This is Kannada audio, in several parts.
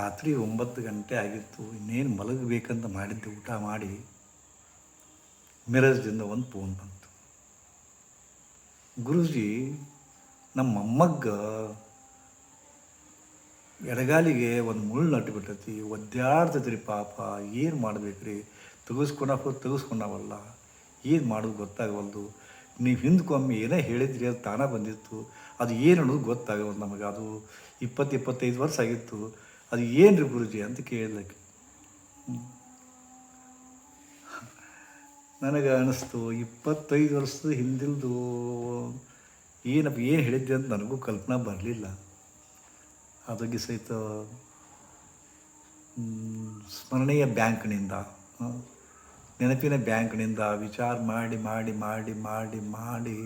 ರಾತ್ರಿ ಒಂಬತ್ತು ಗಂಟೆ ಆಗಿತ್ತು, ಇನ್ನೇನು ಮಲಗಬೇಕಂತ ಮಾಡಿದ್ದೆ, ಊಟ ಮಾಡಿ ಮಿರಜ್ದಿಂದ ಒಂದು ಫೋನ್ ಬಂತು. ಗುರುಜಿ, ನಮ್ಮ ಅಮ್ಮಗ್ಗ ಎಡಗಾಲಿಗೆ ಒಂದು ಮುಳ್ಳು ನಟ್ಬಿಟ್ಟೈತಿ ಒದ್ದಾಡ್ತೈತಿ ರೀ ಪಾಪ, ಏನು ಮಾಡಬೇಕ್ರಿ? ತೆಗೆಸ್ಕೊಂಡಪ್ಪ ತೆಗೆಸ್ಕೊಂಡವಲ್ಲ, ಏನು ಮಾಡೋದು ಗೊತ್ತಾಗವಲ್ದು. ನೀವು ಹಿಂದ್ಕೊಮ್ಮೆ ಏನೇ ಹೇಳಿದ್ರಿ ಅದು ತಾನೇ ಬಂದಿತ್ತು, ಅದು ಏನು ಅನ್ನೋದು ಗೊತ್ತಾಗವಲ್ದು ನಮಗೆ. ಅದು ಇಪ್ಪತ್ತು, ಇಪ್ಪತ್ತೈದು ವರ್ಷ ಆಗಿತ್ತು. ಅದು ಏನು ರೀ ಗುರುಜಿ ಅಂತ ಕೇಳಲಿಕ್ಕೆ. ನನಗೆ ಅನ್ನಿಸ್ತು ಇಪ್ಪತ್ತೈದು ವರ್ಷದ ಹಿಂದಿಲ್ದು ಏನಪ್ಪ, ಏನು ಹೇಳಿದ್ದೆ ಅಂತ ನನಗೂ ಕಲ್ಪನಾ ಬರಲಿಲ್ಲ. ಅದಕ್ಕೆ ಸಹಿತ ಸ್ಮರಣೀಯ ಬ್ಯಾಂಕ್ನಿಂದ ನೆನಪಿನ ಬ್ಯಾಂಕ್ನಿಂದ ವಿಚಾರ ಮಾಡಿ ಮಾಡಿ ಮಾಡಿ ಮಾಡಿ ಮಾಡಿ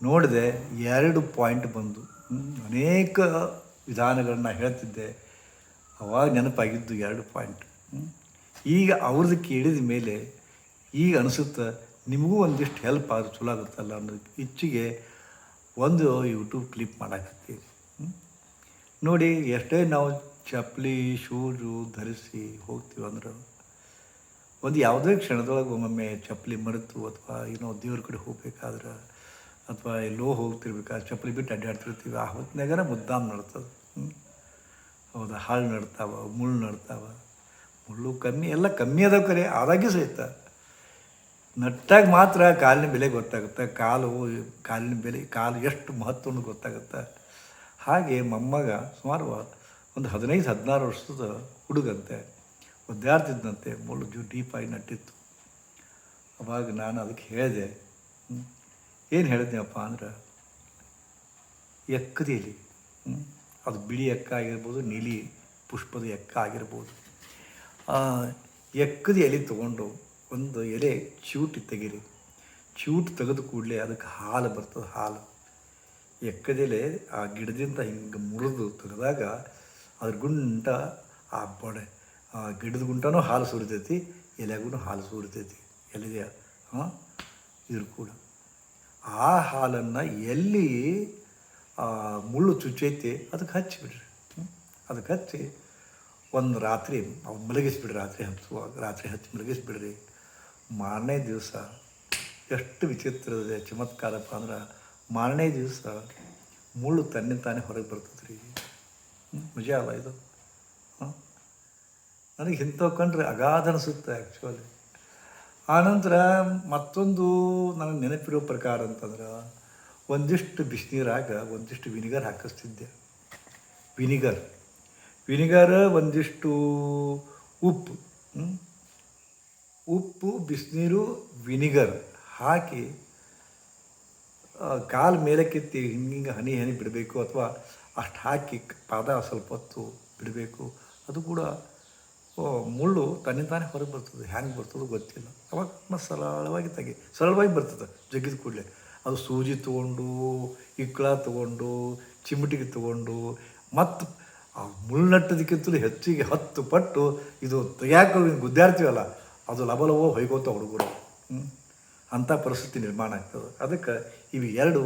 ನೋಡಿದೆ, ಎರಡು ಪಾಯಿಂಟ್ ಬಂದು ಅನೇಕ ವಿಧಾನಗಳನ್ನ ಹೇಳ್ತಿದ್ದೆ. ಅವಾಗ ನೆನಪಾಗಿದ್ದು ಎರಡು ಪಾಯಿಂಟ್. ಈಗ ಅವ್ರದ್ದು ಕೇಳಿದ ಮೇಲೆ ಈಗ ಅನಿಸುತ್ತೆ ನಿಮಗೂ ಒಂದಿಷ್ಟು ಹೆಲ್ಪ್ ಆದ್ರೆ ಚಲೋ ಆಗುತ್ತಲ್ಲ ಅನ್ನೋ ಇಚ್ಛೆಗೆ ಒಂದು ಯೂಟ್ಯೂಬ್ ಕ್ಲಿಪ್ ಮಾಡಾಕತ್ತೀವಿ ನೋಡಿ, ಎಷ್ಟೇ ನಾವು ಚಪ್ಪಲಿ, ಶೂಜು ಧರಿಸಿ ಹೋಗ್ತೀವಿ ಅಂದ್ರೆ, ಒಂದು ಯಾವುದೇ ಕ್ಷಣದೊಳಗೆ ಒಮ್ಮೊಮ್ಮೆ ಚಪ್ಪಲಿ ಮರೆತು ಅಥವಾ ಏನೋ ದೇವ್ರ ಕಡೆ ಹೋಗ್ಬೇಕಾದ್ರೆ ಅಥವಾ ಎಲ್ಲೋ ಹೋಗ್ತಿರ್ಬೇಕಾದ್ರೆ ಚಪ್ಪಲಿ ಬಿಟ್ಟು ಅಡ್ಡಾಡ್ತಿರ್ತೀವಿ ಆ ಹೊತ್ತಿನಾಗ ಮುದ್ದಾಮ್ ನಡ್ತದೆ. ಹೌದಾ? ಹಾಳು ನಡ್ತಾವ, ಮುಳ್ಳು ನಡ್ತಾವ. ಮುಳ್ಳು ಕಮ್ಮಿ, ಎಲ್ಲ ಕಮ್ಮಿ ಅದಾವ ಕರೆ ಆದಾಗೆ ಸಹಿತ. ನಟ್ಟಾಗ ಮಾತ್ರ ಕಾಲಿನ ಬೆಲೆ ಗೊತ್ತಾಗುತ್ತೆ. ಕಾಲು, ಕಾಲಿನ ಬೆಲೆ, ಕಾಲು ಎಷ್ಟು ಮಹತ್ವವನ್ನು ಗೊತ್ತಾಗುತ್ತೆ. ಹಾಗೆ ಮೊಮ್ಮಗ ಸುಮಾರು ಒಂದು ಹದಿನೈದು, ಹದಿನಾರು ವರ್ಷದ ಹುಡುಗಂತೆ ಒದ್ದಾಡ್ತಿದ್ದಂತೆ ಮುಳ್ಳು ಜೂ ಡೀಪಾಗಿ ನಟ್ಟಿತ್ತು. ಅವಾಗ ನಾನು ಅದಕ್ಕೆ ಹೇಳಿದೆ ಏನು ಹೇಳಿದ್ನಪ್ಪ ಅಂದ್ರೆ ಎಕ್ಕದ ಎಲೆ ಹ್ಮ್? ಅದು ಬಿಳಿ ಎಕ್ಕ ಆಗಿರ್ಬೋದು ನೀಲಿ ಪುಷ್ಪದ ಎಕ್ಕ ಆಗಿರ್ಬೋದು ಎಕ್ಕದ ಎಲೆ ತೊಗೊಂಡು ಒಂದು ಎಲೆ ಚೂಟಿ ತೆಗೀರಿ. ಚೂಟ್ ತೆಗೆದು ಕೂಡಲೇ ಅದಕ್ಕೆ ಹಾಲು ಬರ್ತದೆ, ಹಾಲು. ಎಕ್ಕದೆಲೆ ಆ ಗಿಡದಿಂದ ಹಿಂಗೆ ಮುರಿದು ತೆಗೆದಾಗ ಅದ್ರ ಗುಂಟ ಆ ಬಡೆ, ಆ ಗಿಡದ ಗುಂಟನೂ ಹಾಲು ಸುರಿತೈತಿ, ಎಲೆಗೂ ಹಾಲು ಸುರಿತೈತಿ. ಎಲೆದೆಯ ಹಾಂ ಇದ್ರ ಕೂಡ. ಆ ಹಾಲನ್ನು ಎಲ್ಲಿ ಆ ಮುಳ್ಳು ಚುಚ್ಚೈತಿ ಅದಕ್ಕೆ ಹಚ್ಚಿಬಿಡ್ರಿ? ಅದಕ್ಕೆ ಹಚ್ಚಿ ಒಂದು ರಾತ್ರಿ ಅವು ಮಲಗಿಸ್ಬಿಡ್ರಿ ರಾತ್ರಿ ಹಚ್ಚುವಾಗ ರಾತ್ರಿ ಹಚ್ಚಿ ಮಲಗಿಸ್ಬಿಡ್ರಿ. ಮಾರನೇ ದಿವಸ ಎಷ್ಟು ವಿಚಿತ್ರದ ಚಮತ್ಕಾರಪ್ಪ ಅಂದ್ರೆ ಮಾರನೇ ದಿವಸ ಮುಳ್ಳು ತನ್ನ ತಾನೇ ಹೊರಗೆ ಬರ್ತದೆ ರೀ? ಮಜಾ ಅಲ್ಲ ಇದು? ನನಗೆ ಇಂಥವು ಕಂಡ್ರೆ ಅಗಾಧ ಅನಿಸುತ್ತೆ ಆ್ಯಕ್ಚುಲಿ ಆನಂತರ ಮತ್ತೊಂದು ನನಗೆ ನೆನಪಿರೋ ಪ್ರಕಾರ ಅಂತಂದ್ರೆ ಒಂದಿಷ್ಟು ಬಿಸಿನೀರಾಗ ಒಂದಿಷ್ಟು ವಿನಿಗರ್ ಹಾಕಿಸ್ತಿದ್ದೆ. ವಿನಿಗರ್. ವಿನಿಗರ್ ಒಂದಿಷ್ಟು ಉಪ್ಪು. ಉಪ್ಪು, ಬಿಸಿನೀರು, ವಿನಿಗರ್ ಹಾಕಿ ಕಾಲು ಮೇಲಕ್ಕೆತ್ತಿ ಹಿಂಗೆ ಹನಿ ಹನಿ ಬಿಡಬೇಕು ಅಥವಾ ಅಷ್ಟು ಹಾಕಿ ಪಾದ ಸ್ವಲ್ಪ ಹೊತ್ತು ಬಿಡಬೇಕು. ಅದು ಕೂಡ ಮುಳ್ಳು ತನ್ನಿಂತಾನೇ ಹೊರಗೆ ಬರ್ತದೆ. ಹ್ಯಾಂಗೆ ಬರ್ತದೋ ಗೊತ್ತಿಲ್ಲ. ಅವಾಗ ಸರಳವಾಗಿ ತೆಗಿ. ಸರಳವಾಗಿ ಬರ್ತದೆ. ಜಗ್ಗಿದ ಕೂಡಲೇ. ಅದು ಸೂಜಿ ತೊಗೊಂಡು ಇಕ್ಕಳ ತೊಗೊಂಡು, ಚಿಮಟಿಗೆ ತೊಗೊಂಡು ಮತ್ತು ಆ ಮುಳ್ಳಟ್ಟದಕ್ಕಿಂತಲೂ ಹೆಚ್ಚಿಗೆ ಹತ್ತು ಪಟ್ಟು ಇದು ತೆಗ್ಯಾಕ ಗುದ್ದಾಡ್ತೀವಲ್ಲ ಅದು ಲಬಲವೋ ಹೊಯ್ಕೋತ ಹುಡುಗರು. ಅಂಥ ಪರಿಸ್ಥಿತಿ ನಿರ್ಮಾಣ ಆಗ್ತದೆ. ಅದಕ್ಕೆ ಇವು ಎರಡು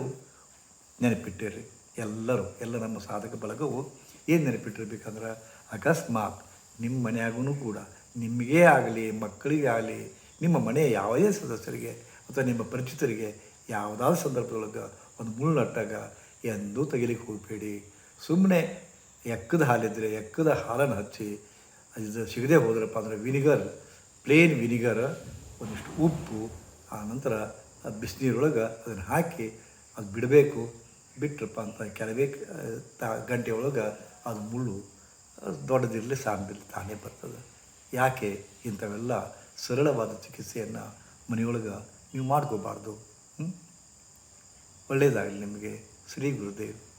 ನೆನಪಿಟ್ಟಿರಿ. ಎಲ್ಲರೂ, ಎಲ್ಲ ನಮ್ಮ ಸಾಧಕ ಬಳಗವು ಏನು ನೆನಪಿಟ್ಟಿರ್ಬೇಕಂದ್ರೆ, ಅಕಸ್ಮಾತ್ ನಿಮ್ಮ ಮನೆಯಾಗೂ ಕೂಡ ನಿಮಗೇ ಆಗಲಿ ಮಕ್ಕಳಿಗೆ ಆಗಲಿ ನಿಮ್ಮ ಮನೆಯ ಯಾವುದೇ ಸದಸ್ಯರಿಗೆ ಅಥವಾ ನಿಮ್ಮ ಪರಿಚಿತರಿಗೆ ಯಾವುದಾದ್ರು ಸಂದರ್ಭದೊಳಗೆ ಒಂದು ಮುಳ್ಳು ನಟ್ಟಾಗ ಎಂದೂ ತೆಗಿಲಿಕ್ಕೆ ಹೋಗಬೇಡಿ. ಸುಮ್ಮನೆ ಎಕ್ಕದ ಹಾಲಿದ್ದರೆ ಎಕ್ಕದ ಹಾಲನ್ನು ಹಚ್ಚಿ ಅದು ಸಿಗದೆ ಹೋದ್ರಪ್ಪ ಅಂದರೆ ವಿನಿಗರ್, ಪ್ಲೇನ್ ವಿನಿಗರ್, ಒಂದಿಷ್ಟು ಉಪ್ಪು, ಆ ನಂತರ ಅದು ಬಿಸಿನೀರೊಳಗೆ ಅದನ್ನು ಹಾಕಿ ಅದು ಬಿಡಬೇಕು. ಬಿಟ್ರಪ್ಪ ಅಂತ ಕೆಲವೇ ತ ಗಂಟೆ ಒಳಗೆ ಅದು ಮುಳ್ಳು ದೊಡ್ಡದಿರಲಿ ಸಣ್ಣದಿರಲಿ ತಾನೇ ಬರ್ತದೆ. ಯಾಕೆ? ಇಂಥವೆಲ್ಲ ಸರಳವಾದ ಚಿಕಿತ್ಸೆಯನ್ನು ಮನೆಯೊಳಗೆ ನೀವು ಮಾಡ್ಕೋಬಾರ್ದು. ಹ್ಞೂ ಒಳ್ಳೆಯದಾಗಲಿ ನಿಮಗೆ. ಶ್ರೀ ಗುರುದೇವ್.